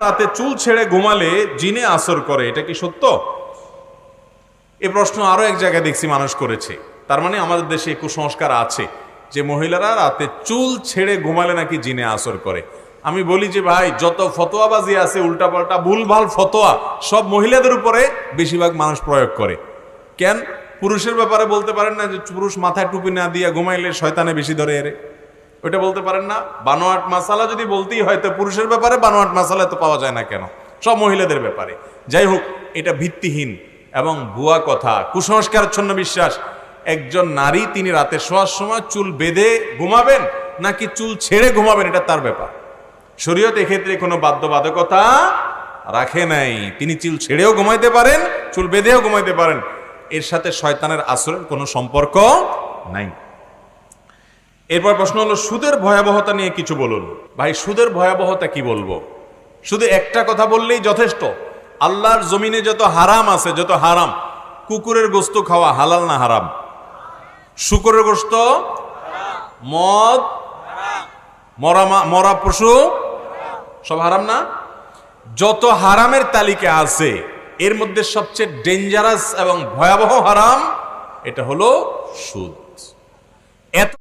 রাতে চুল ছেড়ে ঘুমালে জিনে আসর করে, এটা কি সত্য? এ প্রশ্ন আরও এক জায়গায় দেখছি মানুষ করেছে। তার মানে আমাদের দেশে কুসংস্কার আছে, যে মহিলারা রাতে চুল ছেড়ে ঘুমালে নাকি জিনে আসর করে। আমি বলি যে ভাই, যত ফতোয়াবাজি আছে, উল্টাপাল্টা ভুলভাল ফতোয়া, সব মহিলাদের উপরে বেশিরভাগ মানুষ প্রয়োগ করে। কেন? পুরুষের ব্যাপারে বলতে পারেন না যে পুরুষ মাথায় টুপি না দিয়ে ঘুমাইলে শয়তানে বেশি ধরে এরে। ওইটা বলতে পারেন না। বানোয়াট মাসালা যদি বলতেই হয়, তো পুরুষের ব্যাপারে বানোয়াট মাসালা তো পাওয়া যায় না কেন? সব মহিলাদের ব্যাপারে। যাই হোক, এটা ভিত্তিহীন এবং ভুয়া কথা। কুসংস্কারচ্ছন্ন বিশ্বাস। একজন নারী তিনি রাতে শোয়ার সময় চুল বেঁধে ঘুমাবেন নাকি চুল ছেড়ে ঘুমাবেন, এটা তার ব্যাপার। শরীয়ত এক্ষেত্রে কোনো বাধ্যবাধকতা রাখে নাই। তিনি চুল ছেড়েও ঘুমাইতে পারেন, চুল বেঁধেও ঘুমাইতে পারেন। এর সাথে শয়তানের আসরের কোনো সম্পর্ক নাই। এরপর প্রশ্ন হলো, সুদের ভয়াবহতা নিয়ে কিছু বলুন। ভাই, সুদের ভয়াবহতা কি বলব? শুধু একটা কথা বললেই যথেষ্ট। আল্লাহর জমিনে যত হারাম আছে, যত হারাম, কুকুরের গোস্ত খাওয়া হালাল না হারাম? শুকুরের গোস্ত? মদ? মরা মরা পশু? সব হারাম না? যত হারামের তালিকা আছে, এর মধ্যে সবচেয়ে ডেঞ্জারাস এবং ভয়াবহ হারাম, এটা হলো সুদ। এত